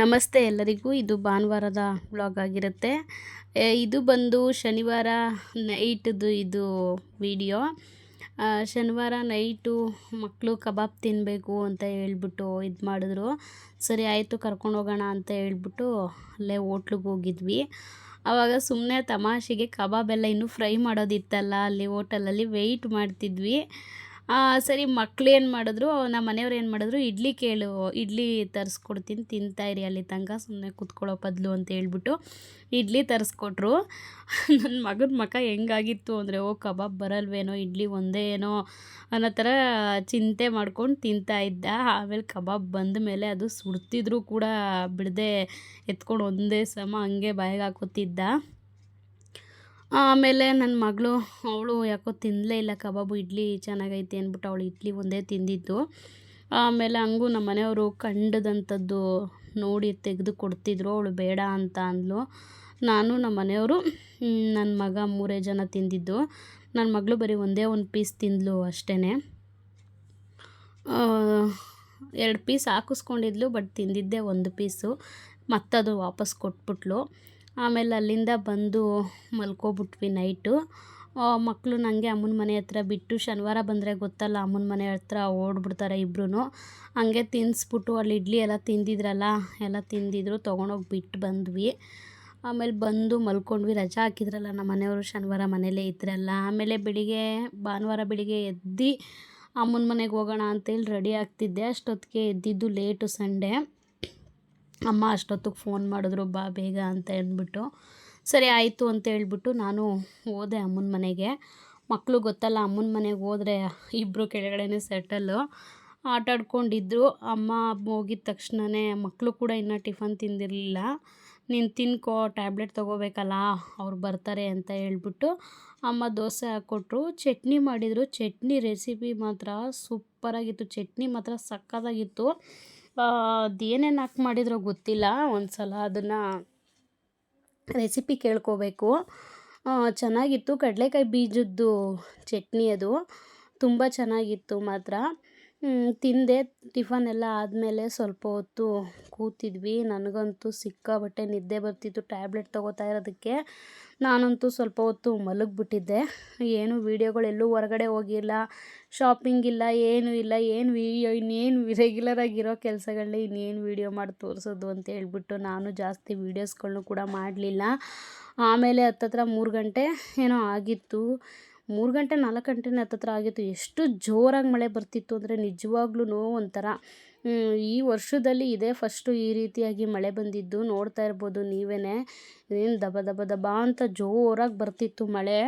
ನಮಸ್ತೆ ಎಲ್ಲರಿಗೂ. ಇದು ಭಾನುವಾರದ ವ್ಲಾಗ್ ಆಗಿರುತ್ತೆ. ಇದು ಬಂದು ಶನಿವಾರ ನೈಟ್ದು ಇದು ವಿಡಿಯೋ. ಶನಿವಾರ ನೈಟು ಮಕ್ಕಳು ಕಬಾಬ್ ತಿನ್ನಬೇಕು ಅಂತ ಹೇಳ್ಬಿಟ್ಟು ಇದು ಮಾಡಿದ್ರು. ಸರಿ, ಆಯಿತು, ಕರ್ಕೊಂಡು ಹೋಗೋಣ ಅಂತ ಹೇಳ್ಬಿಟ್ಟು ಅಲ್ಲೇ ಹೋಟ್ಲಿಗೆ ಹೋಗಿದ್ವಿ. ಆವಾಗ ಸುಮ್ಮನೆ ತಮಾಷೆಗೆ ಕಬಾಬ್ ಎಲ್ಲ ಇನ್ನೂ ಫ್ರೈ ಮಾಡೋದಿತ್ತಲ್ಲ, ಅಲ್ಲಿ ಹೋಟೆಲಲ್ಲಿ ವೆಯ್ಟ್ ಮಾಡ್ತಿದ್ವಿ. ಸರಿ, ಮಕ್ಳು ಏನು ಮಾಡಿದ್ರು, ನಮ್ಮ ಮನೆಯವ್ರು ಏನು ಮಾಡಿದ್ರು, ಇಡ್ಲಿ ಕೇಳು, ಇಡ್ಲಿ ತರಿಸ್ಕೊಡ್ತೀನಿ ತಿಂತಾಯಿರಿ ಅಲ್ಲಿ ತನಕ ಸುಮ್ಮನೆ ಕೂತ್ಕೊಳ್ಳೋ ಬದಲು ಅಂತ ಹೇಳ್ಬಿಟ್ಟು ಇಡ್ಲಿ ತರಿಸ್ಕೊಟ್ರು. ನನ್ನ ಮಗನ ಮಕ ಹೆಂಗಾಗಿತ್ತು ಅಂದರೆ, ಓ, ಕಬಾಬ್ ಬರಲ್ವೇನೋ, ಇಡ್ಲಿ ಒಂದೇ ಏನೋ ಅನ್ನೋ ಥರ ಚಿಂತೆ ಮಾಡ್ಕೊಂಡು ತಿಂತಾ ಇದ್ದ. ಆಮೇಲೆ ಕಬಾಬ್ ಬಂದ ಮೇಲೆ ಅದು ಸುಡ್ತಿದ್ರು ಕೂಡ, ಬಿಡದೆ ಎತ್ಕೊಂಡು ಒಂದೇ ಸಮ ಹಂಗೆ ಬಾಯಿಗೆ ಹಾಕೋತಿದ್ದ. ಆಮೇಲೆ ನನ್ನ ಮಗಳು, ಅವಳು ಯಾಕೋ ತಿನ್ನಲೇ ಇಲ್ಲ, ಕಬಾಬು ಇಡ್ಲಿ ಚೆನ್ನಾಗೈತೆ ಅಂದ್ಬಿಟ್ಟು ಅವಳು ಇಡ್ಲಿ ಒಂದೇ ತಿಂದಿದ್ದು. ಆಮೇಲೆ ಹಂಗೂ ನಮ್ಮ ಮನೆಯವರು ಕಂಡದಂಥದ್ದು ನೋಡಿ ತೆಗೆದು ಕೊಡ್ತಿದ್ರು, ಅವಳು ಬೇಡ ಅಂತ ಅಂದ್ಲು. ನಾನು ನಮ್ಮ ಮನೆಯವರು ನನ್ನ ಮಗ ಮೂರೇ ಜನ ತಿಂದಿದ್ದು. ನನ್ನ ಮಗಳು ಬರೀ ಒಂದೇ ಒಂದು ಪೀಸ್ ತಿಂದಳು ಅಷ್ಟೇ ಎರಡು ಪೀಸ್ ಹಾಕಿಸ್ಕೊಂಡಿದ್ಲು, ಬಟ್ ತಿಂದಿದ್ದೆ ಒಂದು ಪೀಸು. ಮತ್ತದು ವಾಪಸ್ ಕೊಟ್ಬಿಟ್ಲು. ಆಮೇಲೆ ಅಲ್ಲಿಂದ ಬಂದು ಮಲ್ಕೊಬಿಟ್ವಿ ನೈಟು ಮಕ್ಕಳು ನನಗೆ ಅಮ್ಮನ ಮನೆ ಹತ್ರ ಬಿಟ್ಟು ಶನಿವಾರ ಬಂದರೆ ಗೊತ್ತಲ್ಲ, ಅಮ್ಮನ ಮನೆ ಹತ್ರ ಓಡ್ಬಿಡ್ತಾರೆ ಇಬ್ಬರೂ ಹಂಗೆ ತಿನ್ನಿಸ್ಬಿಟ್ಟು ಅಲ್ಲಿ ಇಡ್ಲಿ ಎಲ್ಲ ತಿಂದಿದ್ರಲ್ಲ, ಎಲ್ಲ ತಿಂದಿದ್ರು, ತೊಗೊಂಡೋಗಿ ಬಿಟ್ಟು ಬಂದ್ವಿ. ಆಮೇಲೆ ಬಂದು ಮಲ್ಕೊಂಡ್ವಿ, ರಜಾ ಹಾಕಿದ್ರಲ್ಲ ನಮ್ಮ ಮನೆಯವರು ಶನಿವಾರ ಮನೇಲೇ ಇದ್ರಲ್ಲ. ಆಮೇಲೆ ಬೆಳಿಗ್ಗೆ, ಭಾನುವಾರ ಬೆಳಿಗ್ಗೆ ಎದ್ದು ಅಮ್ಮನ ಮನೆಗೆ ಹೋಗೋಣ ಅಂತೇಳಿ ರೆಡಿ ಆಗ್ತಿದ್ದೆ. ಅಷ್ಟೊತ್ತಿಗೆ ಎದ್ದಿದ್ದು ಲೇಟು ಸಂಡೇ ಅಮ್ಮ ಅಷ್ಟೊತ್ತಿಗೆ ಫೋನ್ ಮಾಡಿದ್ರು, ಬಾ ಬೇಗ ಅಂತ ಅಂದ್ಬಿಟ್ಟು ಸರಿ, ಆಯಿತು ಅಂತ ಹೇಳ್ಬಿಟ್ಟು ನಾನು ಹೋದೆ ಅಮ್ಮನ ಮನೆಗೆ. ಮಕ್ಕಳು ಗೊತ್ತಲ್ಲ, ಅಮ್ಮನ ಮನೆಗೆ ಹೋದರೆ ಇಬ್ಬರು ಕೆಳಗಡೆನೇ ಸೆಟಲ್ಲು ಆಟ ಆಡ್ಕೊಂಡಿದ್ರು. ಅಮ್ಮ ಹೋಗಿದ ತಕ್ಷಣವೇ ಮಕ್ಕಳು ಕೂಡ ಇನ್ನೂ ಟಿಫನ್ ತಿಂದಿರಲಿಲ್ಲ. ನೀನು ತಿನ್ಕೋ, ಟ್ಯಾಬ್ಲೆಟ್ ತೊಗೋಬೇಕಲ್ಲ, ಅವ್ರು ಬರ್ತಾರೆ ಅಂತ ಹೇಳ್ಬಿಟ್ಟು ಅಮ್ಮ ದೋಸೆ ಹಾಕ್ಕೊಟ್ರು. ಚಟ್ನಿ ಮಾಡಿದರು. ಚಟ್ನಿ ರೆಸಿಪಿ ಮಾತ್ರ ಸೂಪರಾಗಿತ್ತು ಚಟ್ನಿ ಮಾತ್ರ ಸಕ್ಕತ್ತಾಗಿತ್ತು. ಅದೇನೇನು ಹಾಕಿ ಮಾಡಿದ್ರೋ ಗೊತ್ತಿಲ್ಲ. ಒಂದು ಸಲ ಅದನ್ನು ರೆಸಿಪಿ ಕೇಳ್ಕೋಬೇಕು. ಚೆನ್ನಾಗಿತ್ತು. ಕಡಲೆಕಾಯಿ ಬೀಜದ್ದು ಚಟ್ನಿ ಅದು. ತುಂಬ ಚೆನ್ನಾಗಿತ್ತು ಮಾತ್ರ. ತಿಂದೆ, ಟಿಫನ್ ಎಲ್ಲ ಆದಮೇಲೆ ಸ್ವಲ್ಪ ಹೊತ್ತು ಕೂತಿದ್ವಿ. ನನಗಂತೂ ಸಿಕ್ಕಾಬಟ್ಟೆ ನಿದ್ದೆ ಬರ್ತಿತ್ತು ಟ್ಯಾಬ್ಲೆಟ್ ತೊಗೋತಾ ಇರೋದಕ್ಕೆ. ನಾನಂತೂ ಸ್ವಲ್ಪ ಹೊತ್ತು ಮಲಗಿಬಿಟ್ಟಿದ್ದೆ. ಏನು ವೀಡಿಯೋಗಳೆಲ್ಲೂ ಹೊರಗಡೆ ಹೋಗಿಲ್ಲ ಶಾಪಿಂಗ್ ಇಲ್ಲ, ಏನೂ ಇಲ್ಲ, ಏನು ವೀಡಿಯೋ ಇನ್ನೇನು ರೆಗ್ಯುಲರಾಗಿರೋ ಕೆಲಸಗಳನ್ನ ಇನ್ನೇನು ವೀಡಿಯೋ ಮಾಡಿ ತೋರಿಸೋದು ಅಂತ ಹೇಳ್ಬಿಟ್ಟು ನಾನು ಜಾಸ್ತಿ ವೀಡಿಯೋಸ್ಗಳನ್ನೂ ಕೂಡ ಮಾಡಲಿಲ್ಲ. ಆಮೇಲೆ ಹತ್ತತ್ರ ಮೂರು ಗಂಟೆ ಏನೋ ಆಗಿತ್ತು. ಮೂರು ಗಂಟೆ, ನಾಲ್ಕು ಗಂಟೆನೇ ಹತ್ತತ್ರ ಆಗಿತ್ತು. ಎಷ್ಟು ಜೋರಾಗಿ ಮಳೆ ಬರ್ತಿತ್ತು ಅಂದರೆ ನಿಜವಾಗ್ಲೂ ಒಂಥರ ಈ ವರ್ಷದಲ್ಲಿ ಇದೇ ಫಸ್ಟು ಈ ರೀತಿಯಾಗಿ ಮಳೆ ಬಂದಿದ್ದು ನೋಡ್ತಾ ಇರ್ಬೋದು ನೀವೇ ಏನು ದಬ ದಬ ದಬ ಅಂತ ಜೋರಾಗಿ ಬರ್ತಿತ್ತು ಮಳೆ.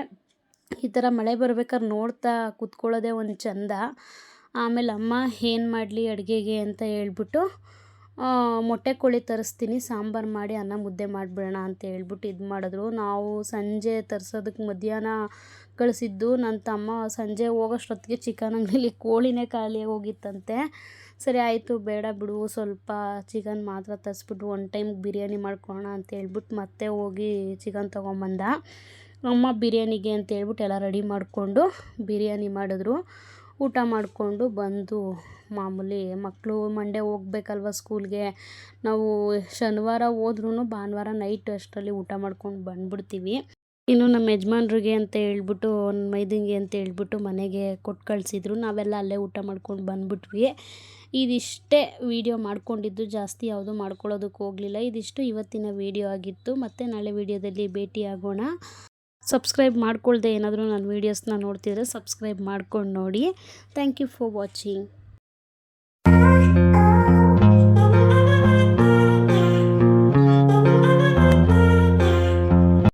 ಈ ಥರ ಮಳೆ ಬರ್ಬೇಕಾದ್ರೆ ನೋಡ್ತಾ ಕೂತ್ಕೊಳ್ಳೋದೇ ಒಂದು ಚಂದ. ಆಮೇಲೆ ಅಮ್ಮ, ಏನು ಮಾಡಲಿ ಅಡುಗೆಗೆ? ಅಂತ ಹೇಳ್ಬಿಟ್ಟು ಮೊಟ್ಟೆ ಕೋಳಿ ತರಿಸ್ತೀನಿ, ಸಾಂಬಾರು ಮಾಡಿ ಅನ್ನ ಮುದ್ದೆ ಮಾಡಿಬಿಡೋಣ ಅಂತ ಹೇಳ್ಬಿಟ್ಟು ಇದು ಮಾಡಿದ್ರು. ನಾವು ಸಂಜೆ ತರಿಸೋದಕ್ಕೆ ಮಧ್ಯಾಹ್ನ ಕಳಿಸಿದ್ದು. ನನ್ನ ತಮ್ಮ ಸಂಜೆ ಹೋಗೋಷ್ಟೊತ್ತಿಗೆ ಚಿಕನ್ ಅಂಗಡಿಲಿ ಕೋಳಿನೇ ಖಾಲಿಯಾಗಿ ಹೋಗಿತ್ತಂತೆ. ಸರಿ, ಆಯಿತು, ಬೇಡ ಬಿಡು, ಸ್ವಲ್ಪ ಚಿಕನ್ ಮಾತ್ರ ತರಿಸ್ಬಿಟ್ಟು ಒನ್ ಟೈಮ್ ಬಿರಿಯಾನಿ ಮಾಡ್ಕೊಳ್ಳೋಣ ಅಂತ ಹೇಳ್ಬಿಟ್ಟು ಮತ್ತೆ ಹೋಗಿ ಚಿಕನ್ ತೊಗೊಂಬಂದ. ಅಮ್ಮ ಬಿರಿಯಾನಿಗೆ ಅಂತ ಹೇಳ್ಬಿಟ್ಟು ಎಲ್ಲ ರೆಡಿ ಮಾಡಿಕೊಂಡು ಬಿರಿಯಾನಿ ಮಾಡಿದ್ರು. ಊಟ ಮಾಡಿಕೊಂಡು ಬಂದು ಮಾಮೂಲಿ ಮಕ್ಕಳು ಮಂಡೆ ಹೋಗ್ಬೇಕಲ್ವ ಸ್ಕೂಲ್ಗೆ. ನಾವು ಶನಿವಾರ ಹೋದ್ರೂ ಭಾನುವಾರ ನೈಟ್ ಅಷ್ಟರಲ್ಲಿ ಊಟ ಮಾಡ್ಕೊಂಡು ಬಂದ್ಬಿಡ್ತೀವಿ. ಇನ್ನು ನಮ್ಮ ಯಜಮಾನ್ರಿಗೆ ಅಂತ ಹೇಳ್ಬಿಟ್ಟು ಮೈದಂಗೆ ಅಂತ ಹೇಳ್ಬಿಟ್ಟು ಮನೆಗೆ ಕೊಟ್ಟು ಕಳಿಸಿದ್ರು. ನಾವೆಲ್ಲ ಅಲ್ಲೇ ಊಟ ಮಾಡ್ಕೊಂಡು ಬಂದ್ಬಿಟ್ವಿ. ಇದಿಷ್ಟೇ ವೀಡಿಯೋ ಮಾಡ್ಕೊಂಡಿದ್ದು. ಜಾಸ್ತಿ ಯಾವುದೂ ಮಾಡ್ಕೊಳ್ಳೋದಕ್ಕೆ ಹೋಗಲಿಲ್ಲ. ಇದಿಷ್ಟು ಇವತ್ತಿನ ವೀಡಿಯೋ ಆಗಿತ್ತು. ಮತ್ತು ನಾಳೆ ವೀಡಿಯೋದಲ್ಲಿ ಭೇಟಿ ಆಗೋಣ. ಸಬ್ಸ್ಕ್ರೈಬ್ ಮಾಡ್ಕೊಳ್ದೆ ಏನಾದರೂ ನನ್ನ ವೀಡಿಯೋಸ್ನ ನೋಡ್ತಿದ್ರೆ ಸಬ್ಸ್ಕ್ರೈಬ್ ಮಾಡ್ಕೊಂಡು ನೋಡಿ. Thank you for watching